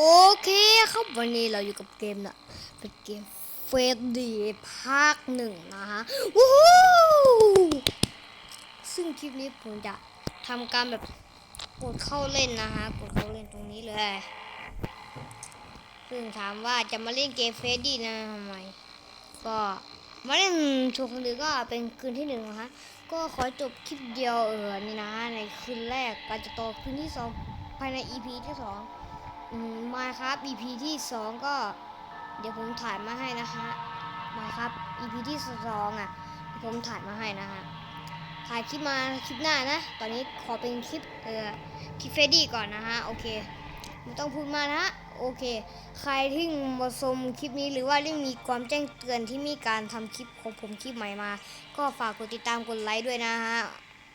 โอเคครับวันนี้เราอยู่กับเกมนะเป็นเกมเฟดดี้ภาคหนึ่งนะฮะวู้ฮู้ซึ่งคลิปนี้ผมจะทำการแบบกดเข้าเล่นนะฮะกดเข้าเล่นตรงนี้เลยซึ่งถามว่าจะมาเล่นเกมเฟดดี้นะทำไมก็มาเล่นชวนคนอื่นก็เป็นคืนที่หนึ่งนะฮะก็ขอจบคลิปเดียวเออนี่นะในคืนแรกก็จะต่อคืนที่สองภายใน EP ที่สอง มาครับ EP ที่สองก็ เดี๋ยวผมถ่ายมาให้นะฮะมาครับ EP ที่สองอะเดี๋ยวผมถ่ายมาให้นะฮะถ่ายคลิปมาคลิปหน้านะ ตอนนี้ขอเป็นคลิปเอ่อคลิปเฟรดดี้ก่อนนะฮะโอเคไม่ต้องพูดมากนะฮะโอเค ใครที่มาชมคลิปนี้หรือว่าเรื่องมีความแจ้งเตือนที่มีการทำคลิปของผมคลิปใหม่มา ก็ฝากกดติดตามกดไลค์ด้วยนะฮะ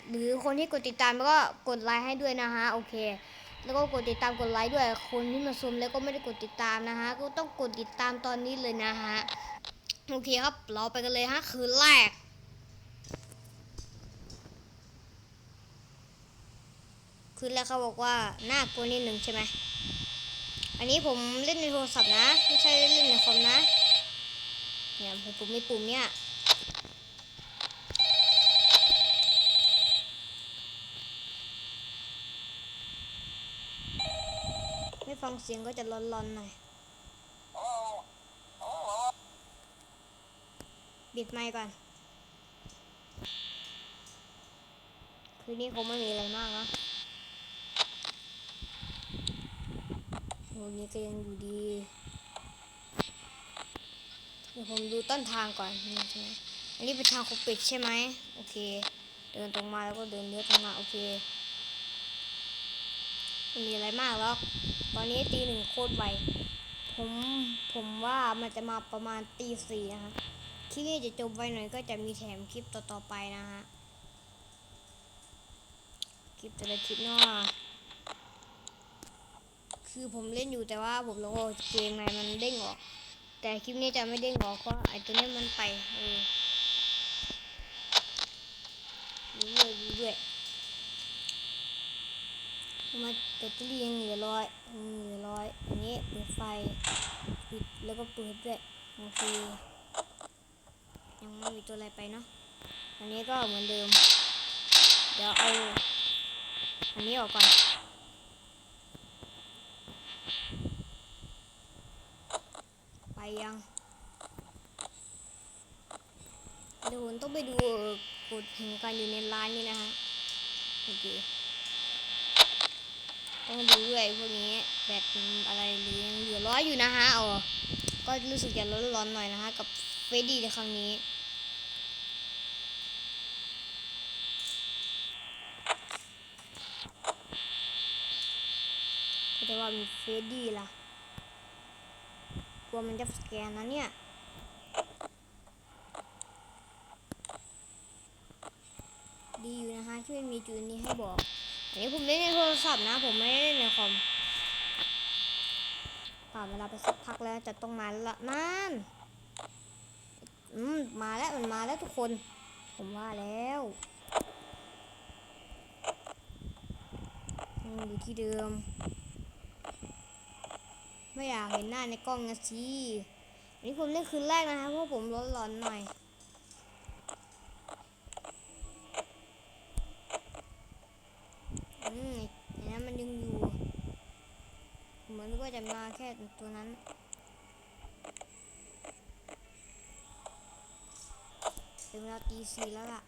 หรือคนที่กดติดตามก็กดไลค์ให้ด้วยนะฮะโอเค แล้วก็กดติดตามกดไลค์ด้วย คนที่มาชมแล้วก็ไม่ได้กดติดตามนะฮะ ก็ต้องกดติดตามตอนนี้เลยนะฮะ โอเคครับ เราไปกันเลยฮะ คืนแรกคืนแรกเขาบอกว่าน่ากลัวนิดหนึ่งใช่ไหมอันนี้ผมเล่นในโทรศัพท์นะ ไม่ใช่เล่นในคอมนะ เนี่ยผมปุ่มมีปุ่มเนี่ย ฟังเสียงก็จะร้อนๆหน่อยปิดไมค์ก่อน คืนนี้คงไม่มีอะไรมากนะวันนี้ก็ยังอยู่ดีเดี๋ยวผมดูต้นทางก่อนนี่ใช่ไหมอันนี้เป็นทางเขาปิดใช่ไหมโอเค เดินตรงมาแล้วก็เดินเลี้ยวตรงมาโอเค ม่มีอะไรมากหรอก ตอนนี้ตีหนึ่งโคตรไว ผมผมว่ามันจะมาประมาณตีสี่นะฮะ คลิปนี้จะจบไวหน่อยก็จะมีแถมคลิปต่อๆไปนะฮะ คลิปแต่ละคลิปเนาะคือผมเล่นอยู่แต่ว่าผมลงเกมไงมันเด้งออก แต่คลิปนี้จะไม่เด้งออกเพราะไอ้ตัวนี้มันไปเออดูด้วยดูด มาแบตเตอรี่ยังเหลือร้อยเหลือร้อยอันนี้เปิดไฟปิดแล้วก็เปิดด้วยโอเคยังไม่มีตัวอะไรไปเนาะอันนี้ก็เหมือนเดิม เดี๋ยวเอาอันนี้ออกก่อนไปยังเดี๋ยวผมต้องไปดูกดถึงกันอยู่ในร้านนี้นะฮะโอเค ต้องดูด้วยพวกนี้แบตอะไรหรือยังเหลือร้อยอยู่นะฮะเออก็รู้สึกจะร้อนๆหน่อยนะฮะกับเฟดดี้ในครั้งนี้ก็จะว่ามีเฟดดี้ล่ะกลัวมันจะสแกนนะเนี่ยดีอยู่นะคะที่ไม่มีจุดนี้ให้บอก นนี้ผมเล่นในโทรศัพท์นะ ผมไม่ได้เล่นในคอมผ่านเวลาไปสักพักแล้วจะต้องมาละนั่นอืมมาแล้วมันมาแล้วทุกคน ผมว่าแล้วยังอยู่ที่เดิม ไม่อยากเห็นหน้าในกล้องนะสิอันนี้ผมเล่นคืนแรกนะคะเพราะผมร้อนๆหน่อย อืมอันนั้นมันยังอยู่ เหมือนว่าจะมา แค่ตัวนั้นเป็นเวลาตีสี่แล้วล่ะ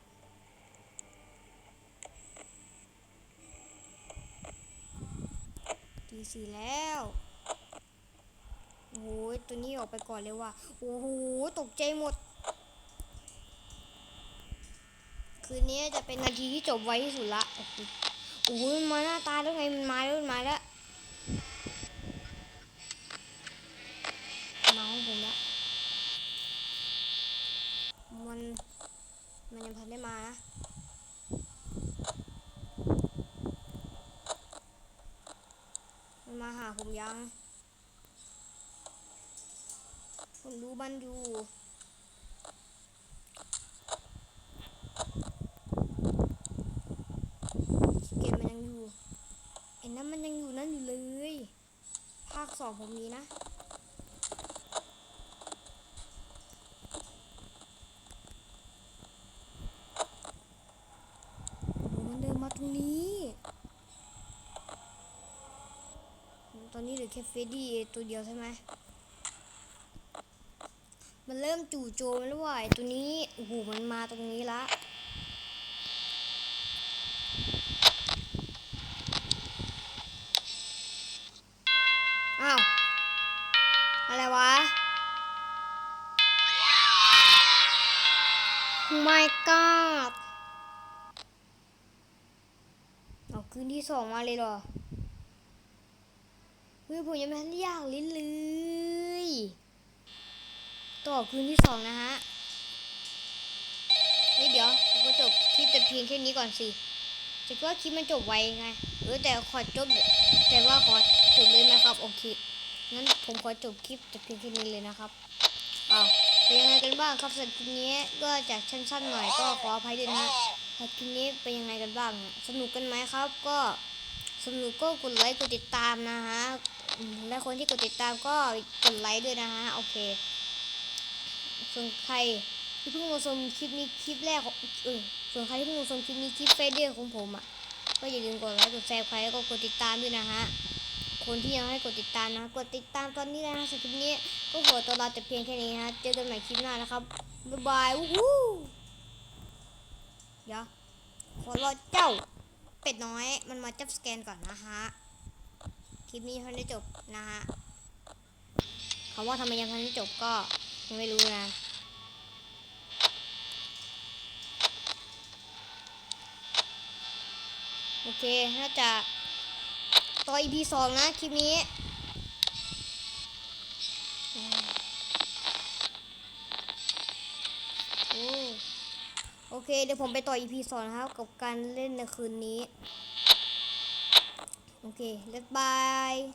ตีสี่แล้ว โอ้โหตัวนี้ออกไปก่อนเลยว่ะ โอ้โห ตกใจหมด คืนนี้จะเป็นนาทีที่จบไวที่สุดละ โอ้โหมันมาหน้าตาแล้วไง มันมาแล้วมันมาแล้วมาของผมแล้วมัน มานะมันมาหาผมยัง ผมดูมันอยู่เกมมันยังอยู่ไอ้นั่นมันยังอยู่นั่นอยู่เลย ภาคสองผมมีนะ โอ้โหมันเดินมาตรงนี้ ตอนนี้เหลือแค่เฟรดดี้ตัวเดียวใช่ไหมมันเริ่มจู่โจมแล้วว่ะตัวนี้โอ้โหมันมาตรงนี้ละอ้าวอะไรวะ My God เอาคืนที่สองมาเลยเหรอ ฮ้ยผมยังไม่ทันยากลิ้นเลยต่อคืนที่สองนะฮะนี่เดี๋ยวผมก็จบคลิปแต่เพียงแค่นี้ก่อนสิจะว่าคลิปมันจบไวไงเออแต่ขอจบ แต่ว่าขอจบเลยนะครับโอเคงั้นผมขอจบคลิปแต่เพียงแค่นี้เลยนะครับอ้าวเป็นยังไงกันบ้างครับสำหรับคลิปนี้ก็จากสั้นๆหน่อยก็ขออภัยด้วยนะสำหรับคลิปนี้เป็นยังไงกันบ้าง สนุกกันไหมครับ ก็สนุกก็กดไลค์กดติดตามนะฮะ และคนที่กดติดตามก็กดไลค์ด้วยนะฮะโอเคส่วนใครที่เพิ่งมาชมคลิปนี้คลิปแรกของเออส่วนใครที่เพิ่งมาชมคลิปนี้คลิปเฟซเดอร์ของผมอะก็อย่าลืมกดไลค์กดแชร์ใครแล้วก็กดติดตามด้วยนะฮะคนที่ยังไม่กดติดตามนะกดติดตามตอนนี้เลยนะสำหรับคลิปนี้ก็ขอตัวลาแต่เพียงแค่นี้ฮะเจอกันใหม่คลิปหน้านะครับบ๊ายบายวู้ฮู้เดี๋ยวขอรอเจ้าเป็ดน้อยมันมาจับสแกนก่อนนะฮะ คลิปนี้ยังไม่ได้จบนะฮะคำว่าทำไมยังไม่ได้จบก็ยังไม่รู้นะโอเค น่าจะต่อ EP สองนะ คลิปนี้อืมโอ้โอเค เดี๋ยวผมไปต่อ EP สองนะครับ กับการเล่นในคืนนี้ Okay, let's bye.